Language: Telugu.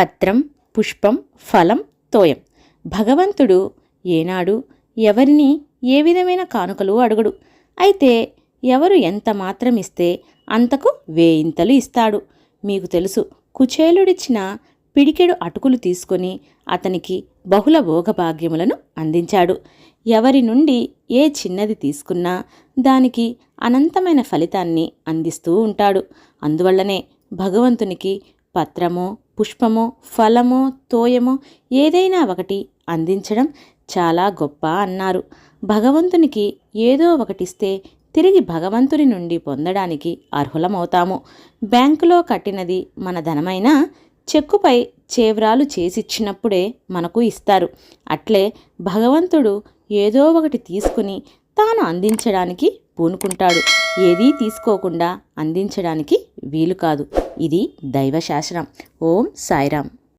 పత్రం పుష్పం ఫలం తోయం. భగవంతుడు ఏనాడు ఎవరిని ఏ విధమైన కానుకలు అడుగుడు. అయితే ఎవరు ఎంత మాత్రం ఇస్తే అంతకు వేయింతలు ఇస్తాడు. మీకు తెలుసు కుచేలుడిచ్చిన పిడికెడు అటుకులు తీసుకొని అతనికి బహుళ భోగభాగ్యములను అందించాడు. ఎవరి నుండి ఏ చిన్నది తీసుకున్నా దానికి అనంతమైన ఫలితాన్ని అందిస్తూ ఉంటాడు. అందువల్లనే భగవంతునికి పత్రమో పుష్పమో ఫలమో తోయమో ఏదైనా ఒకటి అందించడం చాలా గొప్ప అన్నారు. భగవంతునికి ఏదో ఒకటిస్తే తిరిగి భగవంతుని నుండి పొందడానికి అర్హులమవుతాము. బ్యాంకులో కట్టినది మన ధనమైన చెక్కుపై చేవ్రాలు చేసిచ్చినప్పుడే మనకు ఇస్తారు. అట్లే భగవంతుడు ఏదో ఒకటి తీసుకుని తాను అందించడానికి పూనుకుంటాడు. ఏదీ తీసుకోకుండా అందించడానికి వీలు కాదు. ఇది దైవశాస్త్రం ఓం సాయిరామ్.